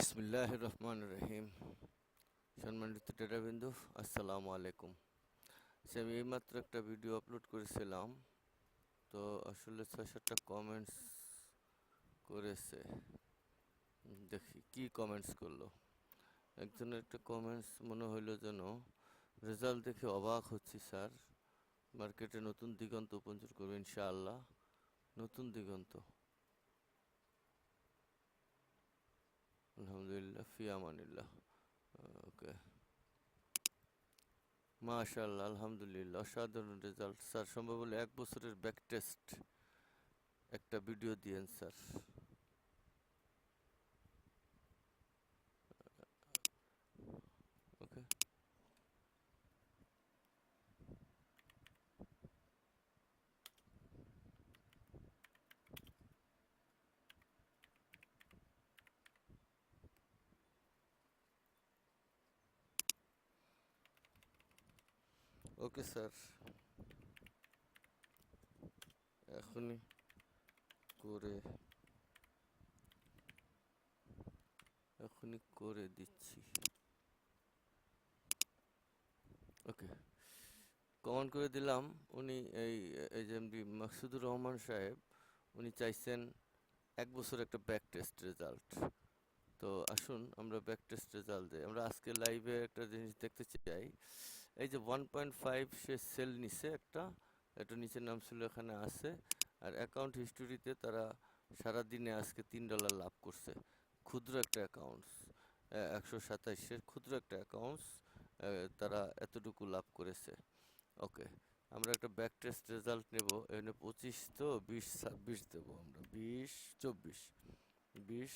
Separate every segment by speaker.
Speaker 1: বিসমিল্লাহ রহমান রহিম সম্মানিত টেরাবিন্দু আসসালামু আলাইকুম। সে আমি এইমাত্র একটা ভিডিও আপলোড করেছিলাম, তো আসলে ছয় সাতটা কমেন্টস করেছে। দেখি, কি কমেন্টস করল? একজনের একটা কমেন্টস মনে হইল যেন, রেজাল্ট দেখে অবাক হচ্ছি স্যার, মার্কেটে নতুন দিগন্ত উপঞ্চর করব, ইনশাআল্লাহ। নতুন দিগন্ত। আলহামদুলিল্লাহ ফিয়ামানিল্লাহ ওকে। মাশাআল্লাহ, আলহামদুলিল্লাহ, অসাধারণ রেজাল্ট স্যার, সম্ভব হলে এক বছরের ব্যাক টেস্ট একটা ভিডিও দিয়েন, স্যার ওকে ওকে, স্যার। এখনই করে এখনই করে দিচ্ছি। ওকে কমেন্ট করে দিলাম। উনি এই এই যে এমডি মাকসুদুর রহমান সাহেব, উনি চাইছেন এক বছর একটা ব্যাক টেস্ট রেজাল্ট তো আসুন আমরা ব্যাক টেস্ট রেজাল্ট দিই। আমরা আজকে লাইভে একটা জিনিস দেখতে চাই। এই যে ওয়ান পয়েন্ট ফাইভ সে সেল নিছে একটা একটা নিচের নাম ছিল এখানে আছে, আর অ্যাকাউন্ট হিস্টোরিতে তারা সারা দিনে আজকে তিন ডলার লাভ করছে। ক্ষুদ্র একটা অ্যাকাউন্টস একশো সাতাইশের ক্ষুদ্র একটা অ্যাকাউন্টস তারা এতটুকু লাভ করেছে। ওকে আমরা একটা ব্যাক টেস্ট রেজাল্ট নেব, এখানে পঁচিশ তো বিশ, ছাব্বিশ দেবো আমরা। বিশ, চব্বিশ বিশ,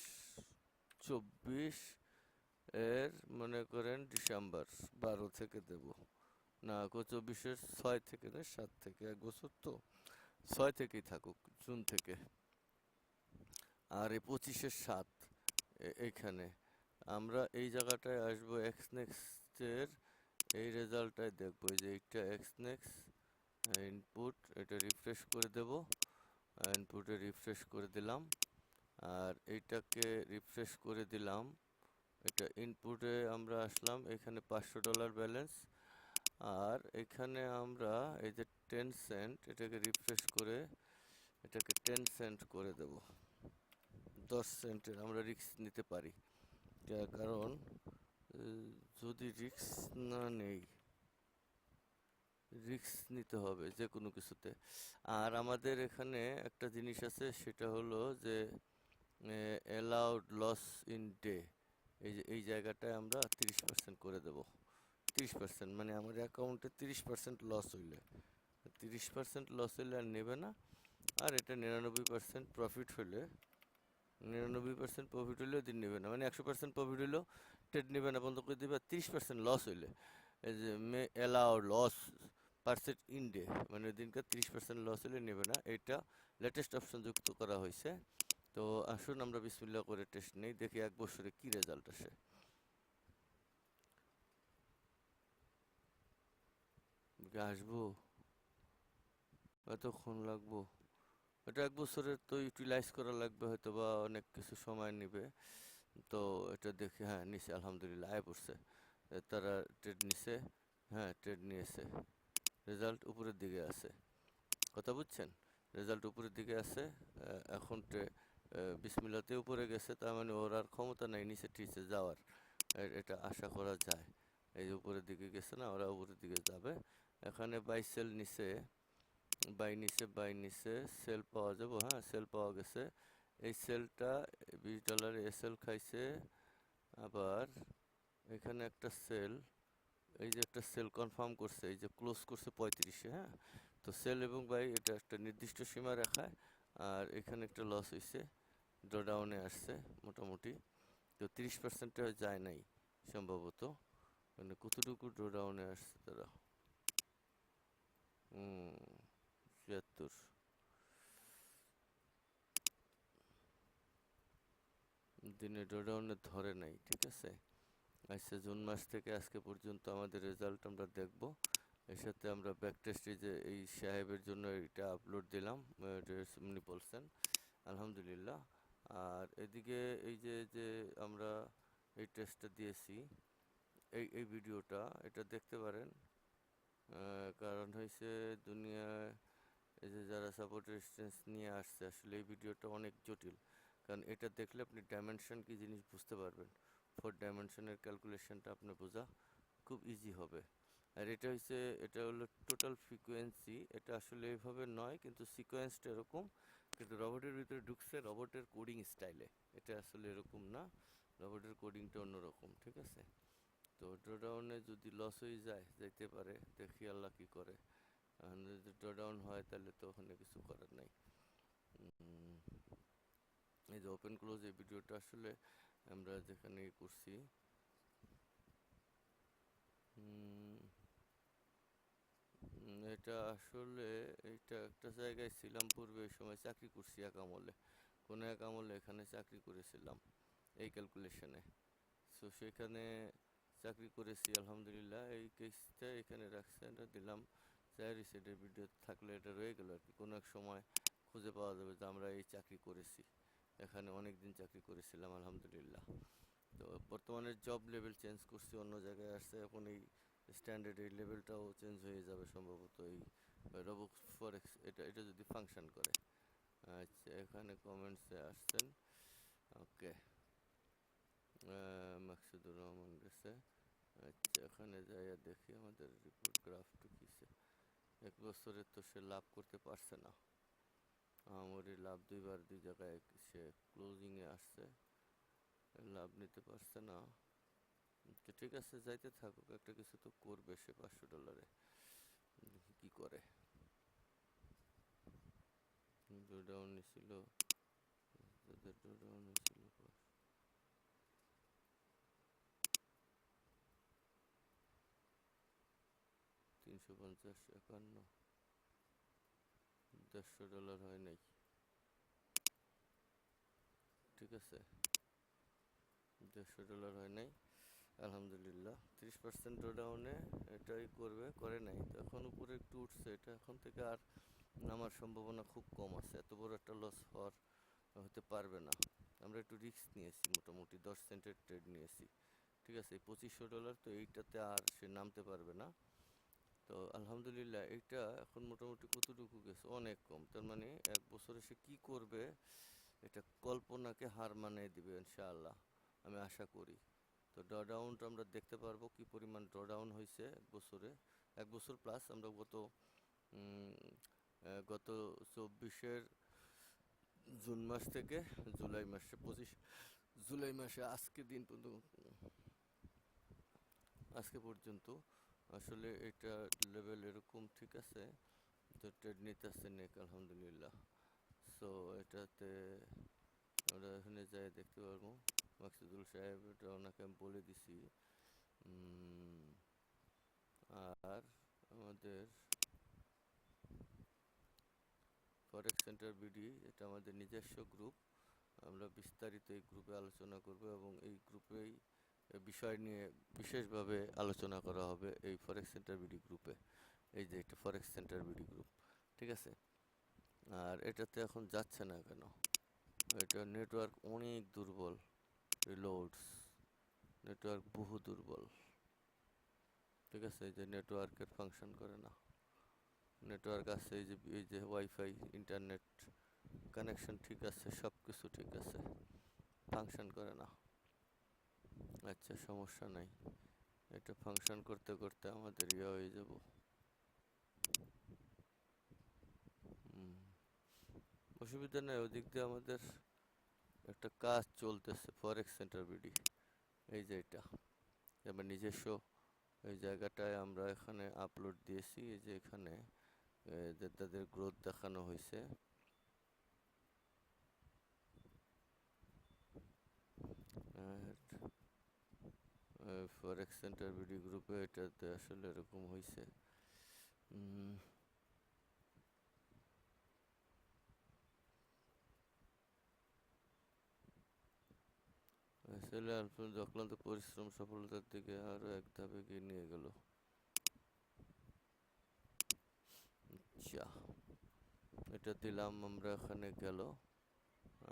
Speaker 1: চব্বিশ এর মনে করেন ডিসেম্বর বারো থেকে দেব। না চব্বিশের ছয় থেকে না, সাত থেকে এক বছর তো ছয় থেকেই থাকুক, জুন থেকে। আর এই পঁচিশের সাত এইখানে আমরা এই জায়গাটায় আসব এক্স নেক্সটের এই রেজাল্টটাই দেখব। যে এইটা এক্স নেক্স ইনপুট এটা রিফ্রেশ করে দেব। ইনপুটে রিফ্রেশ করে দিলাম। আর এইটাকে রিফ্রেশ করে দিলাম। এটা ইনপুটে আমরা আসলাম, এখানে পাঁচশো ডলার ব্যালেন্স আর এখানে আমরা এই যে টেন সেন্ট এটাকে রিফ্রেশ করে এটাকে টেন সেন্ট করে দেব। দশ সেন্টের আমরা রিস্ক নিতে পারি। কারণ যদি রিস্ক না নেই রিস্ক নিতে হবে যে কোনো কিছুতে। আর আমাদের এখানে একটা জিনিস আছে, সেটা হলো যে অ্যালাউড লস ইন ডে এই যে, এই জায়গাটায় আমরা তিরিশ পার্সেন্ট করে দেব। তিরিশ পার্সেন্ট মানে আমার অ্যাকাউন্টে তিরিশ পার্সেন্ট লস হইলে। তিরিশ পার্সেন্ট লস হইলে আর নেবে না। আর এটা নিরানব্বই পার্সেন্ট প্রফিট হলে নিরানব্বই পার্সেন্ট প্রফিট হলেও দিন নেবে না। মানে একশো পার্সেন্ট প্রফিট হলেও ট্রেড নেবে না, বন্ধ করে দেবে। তিরিশ পার্সেন্ট লস হইলে, এই যে, may allow loss percent in day মানে দিনকার তিরিশ পার্সেন্ট লস হলে নেবে না। এটা লেটেস্ট অপশন যুক্ত করা হয়েছে তো আসুন আমরা বিসমিল্লা করে টেস্ট নেই, দেখি এক বছরে কি রেজাল্ট আসে। আসব? এতক্ষণ লাগবো? এটা এক বছরের তো ইউটিলাইজ করা লাগবে হয়তো বা অনেক কিছু সময় নেবে। তো এটা দেখে হ্যাঁ নিছে, আলহামদুলিল্লাহ, আয় পড়ছে। তারা ট্রেড নিছে হ্যাঁ ট্রেড নিয়েছে। রেজাল্ট উপরের দিকে আছে। কথা বুঝছেন? রেজাল্ট উপরের দিকে আছে এখন বিসমিল্লাতে উপরে গেছে, তার মানে ওর আর ক্ষমতা নাই নিচে টিচে যাওয়ার। এটা আশা করা যায়। এই উপরের দিকে গেছে না, ওরা উপরের দিকে যাবে। এখানে বাই সেল নিচে, বাই নিচে বাই নিচে, সেল পাওয়া যাব হ্যাঁ সেল পাওয়া গেছে। এই সেলটা বিশ ডলারে এসেল খাইছে, আবার এখানে একটা সেল, এই যে একটা সেল কনফার্ম করছে, এই যে ক্লোজ করছে পঁয়ত্রিশে হ্যাঁ। তো সেল এবং বাই এটা একটা নির্দিষ্ট সীমা রেখায় আর এখানে একটা লস হয়েছে ড্রডাউনে আসছে মোটামুটি। তো তিরিশ পার্সেন্টে যায় নাই সম্ভবত। মানে কতটুকু ড্রডাউনে আসছে তারা? ছিয়াত্তর। দিনে ড্রডাউনে ধরে নাই, ঠিক আছে? আচ্ছা জুন মাস থেকে আজকে পর্যন্ত আমাদের রেজাল্ট আমরা দেখব। এর সাথে আমরা ব্যাক টেস্টে যে এই সাহেবের জন্য এটা আপলোড দিলাম উনি বলছেন আলহামদুলিল্লাহ। আর এদিকে এই যে যে আমরা এই টেস্টটা দিয়েছি, এই এই ভিডিওটা এটা দেখতে পারেন। কারণ হয়েছে দুনিয়ায় এই যে যারা সাপোর্ট রেজিস্ট্যান্স নিয়ে আসছে, আসলে এই ভিডিওটা অনেক জটিল। কারণ এটা দেখলে আপনি ডাইমেনশন কি জিনিস বুঝতে পারবেন। ফোর ডাইমেনশনের ক্যালকুলেশনটা আপনার বোঝা খুব ইজি হবে। আর এটা হচ্ছে এটা হলো টোটাল ফ্রিকোয়েন্সি এটা আসলে এইভাবে নয় কিন্তু সিকোয়েন্সটা এরকম। কিন্তু রবটের ভিতরে ঢুকছে রবটের কোডিং স্টাইলে এটা আসলে এরকম না। রবটের কোডিংটা অন্যরকম ঠিক আছে? তো ড্রডাউনে যদি লস হয়ে যায় যাইতে পারে। দেখি আল্লাহ কি করে। যদি ড্রডাউন হয় তাহলে তো ওখানে কিছু করার নাই। এই যে ওপেন ক্লোজ এই ভিডিওটা আসলে আমরা যেখানে করছি। উম, এটা আসলে, এটা একটা জায়গায় ছিলাম, পূর্বে ওই সময় চাকরি করছি এক আমলে। কোনো এক আমলে এখানে চাকরি করেছিলাম, এই ক্যালকুলেশনে সো সেখানে চাকরি করেছি, আলহামদুলিল্লাহ। এই কেসটা এখানে রাখছে, এটা দিলাম। চাই রিসেটের ভিডিও থাকলে এটা রয়ে গেল আর কি। কোনো এক সময় খুঁজে পাওয়া যাবে যে আমরা এই চাকরি করেছি। এখানে অনেক দিন চাকরি করেছিলাম, আলহামদুলিল্লাহ। তো বর্তমানে জব লেভেল চেঞ্জ করছি, অন্য জায়গায় আসছে। এখন এই স্ট্যান্ডার্ড এই লেভেলটাও চেঞ্জ হয়ে যাবে সম্ভবত এই রবক ফরেক্স এটা এটা যদি ফাংশন করে। আচ্ছা এখানে কমেন্টসে আসছেন। ওকে মাকসুদুর রহমান গেছে। আচ্ছা এখানে যাইয়া দেখি আমাদের রিপোর্ট গ্রাফটু কিসে। এক বছরে তো সে লাভ করতে পারছে না। আমারই লাভ দুইবার দুই জায়গায় সে ক্লোজিংয়ে আসছে। লাভ নিতে পারছে না। ঠিক আছে, যাইতে থাকুক, একটা কিছু তো করবে সে পাঁচশো ডলারে কি করে? ডাউন ছিল ছিল তিনশো পঞ্চাশ, একান্ন। দেড়শো ডলার হয় নাই। ঠিক আছে। দেড়শো ডলার হয় নাই। আলহামদুলিল্লাহ। তিরিশ পার্সেন্ট ডাউনে এটাই করবে, করে নাই। তো এখন উপরে একটু উঠছে, এটা এখন থেকে আর নামার সম্ভাবনা খুব কম আছে। এত বড় একটা লস হওয়ার হতে পারবে না। আমরা একটু রিস্ক নিয়েছি মোটামুটি, দশ সেন্টের ট্রেড নিয়েছি। ঠিক আছে পঁচিশশো ডলার তো এইটাতে আর সে নামতে পারবে না। তো আলহামদুলিল্লাহ, এইটা এখন মোটামুটি কতটুকু গেছে? অনেক কম। তার মানে এক বছরে সে কী করবে, এটা কল্পনাকে হার মানিয়ে দিবে, ইনশাআল্লাহ। আমি আশা করি। তো ড্রডাউনটা আমরা দেখতে পারব কি পরিমাণ ড্রডাউন হয়েছে এক বছরে। এক বছর প্লাস আমরা গত গত চব্বিশের জুন মাস থেকে জুলাই মাসে, পঁচিশ, জুলাই মাসে আজকে দিন পর্যন্ত, আজকে পর্যন্ত আসলে এটা লেভেল এরকম ঠিক আছে, তো ট্রেড নিতে আসছে নেক, আলহামদুলিল্লাহ। সো এটাতে আমরা এখানে যাই দেখতে পারব। মাকসুদুল সাহেব ওনাকে আমি বলে দিছি। আর আমাদের ফরেক্স সেন্টার বিডি এটা আমাদের নিজস্ব গ্রুপ আমরা বিস্তারিত এই গ্রুপে আলোচনা করব এবং এই গ্রুপেই বিষয় নিয়ে বিশেষভাবে আলোচনা করা হবে এই ফরেক্স সেন্টার বিডি গ্রুপে এই যে এটা ফরেক্স সেন্টার বিডি গ্রুপ ঠিক আছে? আর এটাতে এখন যাচ্ছে না কেন? এটা নেটওয়ার্ক অনেক দুর্বল। রিলোডস নেটওয়ার্ক বহু দুর্বল। ঠিক আছে, এই যে নেটওয়ার্কের ফাংশন করে না। নেটওয়ার্ক আছে, এই যে এই যে ওয়াইফাই ইন্টারনেট কানেকশন ঠিক আছে সব কিছু ঠিক আছে ফাংশন করে না। আচ্ছা সমস্যা নাই। এটা ফাংশন করতে করতে আমাদের ইয়ে হয়ে যাব। অসুবিধা নেই, ওদিক দিয়ে আমাদের একটা কাজ চলতেছে ফরেক্স সেন্টার বিডি এই যে এটা। আমার নিজস্ব এই জায়গাটায় আমরা এখানে আপলোড দিয়েছি, এই যে এখানে তাদের গ্রোথ দেখানো হয়েছে। ফরেক্স সেন্টার বিডি গ্রুপে এটাতে আসলে এরকম হয়েছে আসলে অল্প অক্লান্ত পরিশ্রম সফলতার দিকে আরও এক ধাপে এগিয়ে নিয়ে গেল। আচ্ছা এটা দিলাম, আমরা এখানে গেল।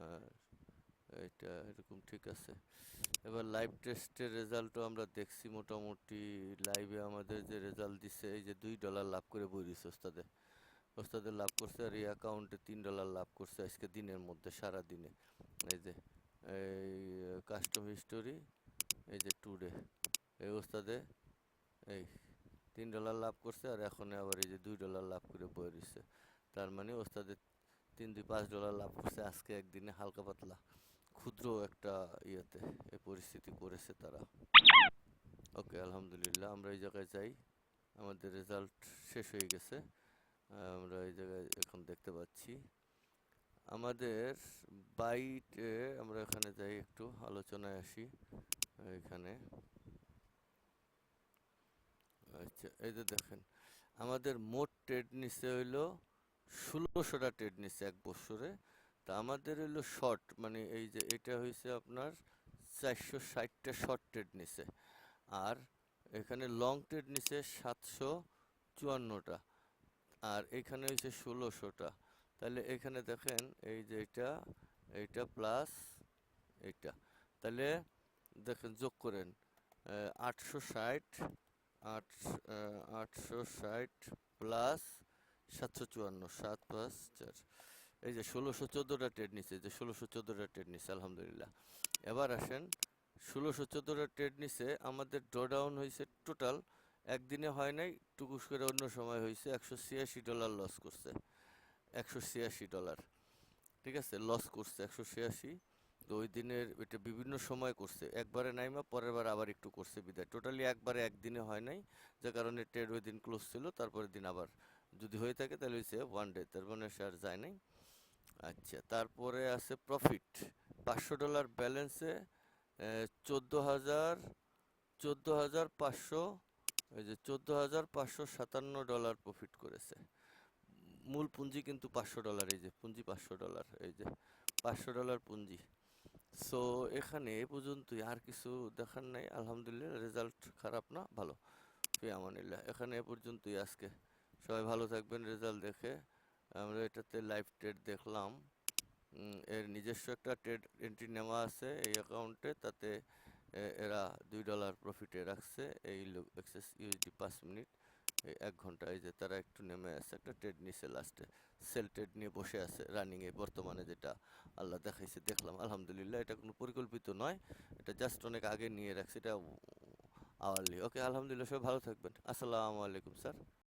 Speaker 1: আর এটা এরকম ঠিক আছে। এবার লাইভ টেস্টের রেজাল্টও আমরা দেখছি মোটামুটি। লাইভে আমাদের যে রেজাল্ট দিছে, এই যে দুই ডলার লাভ করে বই দিছে ওস্তাদে। ওস্তাদে লাভ করছে আর এই অ্যাকাউন্টে তিন ডলার লাভ করছে আজকে দিনের মধ্যে সারা দিনে এই যে এই কাস্টম হিস্টোরি এই যে টুডে এই ওস্তাদে এই তিন ডলার লাভ করছে আর এখন আবার এই যে দুই ডলার লাভ করে বয়ে দিছে। তার মানে ওস্তাদের তিন দুই পাঁচ ডলার লাভ করছে, আজকে একদিনে হালকা পাতলা, ক্ষুদ্র একটা ইয়েতে এই পরিস্থিতি করেছে তারা। ওকে আলহামদুলিল্লাহ, আমরা এই জায়গায় যাই, আমাদের রেজাল্ট শেষ হয়ে গেছে, আমরা এই জায়গায় এখন দেখতে পাচ্ছি। আমাদের বাইটে আমরা এখানে যাই একটু, আলোচনায় আসি এখানে। আচ্ছা এই যে দেখেন, আমাদের মোট ট্রেড নিচে হইল ষোলোশোটা ট্রেড নিচ্ছে এক বছরে তা আমাদের হইল শর্ট মানে এই যে এটা হয়েছে আপনার চারশো ষাটটা শর্ট ট্রেড নিচে আর এখানে লং ট্রেড নিচে সাতশো চুয়ান্নটা। আর এখানে হয়েছে ষোলোশোটা। তাহলে এখানে দেখেন এই যে এটা এইটা প্লাস এইটা। তাহলে দেখেন যোগ করেন আটশো ষাট, আট আটশো ষাট প্লাস সাতশো চুয়ান্ন, সাত পাঁচ চার। এই যে ষোলোশো চোদ্দোটা ট্রেড নিচ্ছে যে ষোলোশো চোদ্দোটা ট্রেড নিচ্ছে আলহামদুলিল্লাহ। এবার আসেন, ষোলোশো চোদ্দোটা ট্রেড নিচ্ছে আমাদের ড্রডাউন হয়েছে টোটাল একদিনে হয় নাই, টুকুস করে অন্য সময় হয়েছে একশো ছিয়াশি ডলার লস করছে। একশো ছিয়াশি ডলার। ঠিক আছে? লস করছে একশো ছিয়াশি। তো ওই দিনের এটা বিভিন্ন সময় করছে। একবারে নাইমা, পরের বার আবার একটু করছে বিদায়। টোটালি একবারে একদিনে হয় নাই। যে কারণে ট্রেড ওই দিন ক্লোজ ছিল, তারপরের দিন আবার যদি হয়ে থাকে তাহলে হয়েছে ওয়ান ডে তার মানে সে আর যায় নাই। আচ্ছা তারপরে আছে প্রফিট পাঁচশো ডলার ব্যালেন্সে চোদ্দ হাজার চোদ্দ হাজার পাঁচশো ওই যে চোদ্দ হাজার পাঁচশো সাতান্ন ডলার প্রফিট করেছে। মূল পুঁজি কিন্তু পাঁচশো ডলার এই যে, পুঁজি পাঁচশো ডলার এই যে, পাঁচশো ডলার পুঁজি। সো এখানে এ পর্যন্তই, আর কিছু দেখার নাই, আলহামদুলিল্লাহ রেজাল্ট খারাপ না, ভালো। ফি আমানিল্লাহ এখানে এ পর্যন্তই আজকে। সবাই ভালো থাকবেন রেজাল্ট দেখে। আমরা এটাতে লাইভ ট্রেড দেখলাম। এর নিজস্ব একটা ট্রেড এন্ট্রি নেওয়া আছে, এই অ্যাকাউন্টে তাতে এরা দুই ডলার প্রফিটে রাখছে, এই এক্সেস ইউএসডি পাঁচ মিনিট। এই এক ঘণ্টা, এই যে তারা একটু নেমে আছে একটা ট্রেড নিছে লাস্টে সেল ট্রেড নিয়ে বসে আছে রানিংয়ে বর্তমানে যেটা আল্লাহ দেখাইছে, দেখলাম, আলহামদুলিল্লাহ, এটা কোনো পরিকল্পিত নয়, এটা জাস্ট অনেক আগে নিয়ে রাখছে, এটা আওয়ারলি ওকে আলহামদুলিল্লাহ, সবাই ভালো থাকবেন। আসসালামু আলাইকুম, স্যার।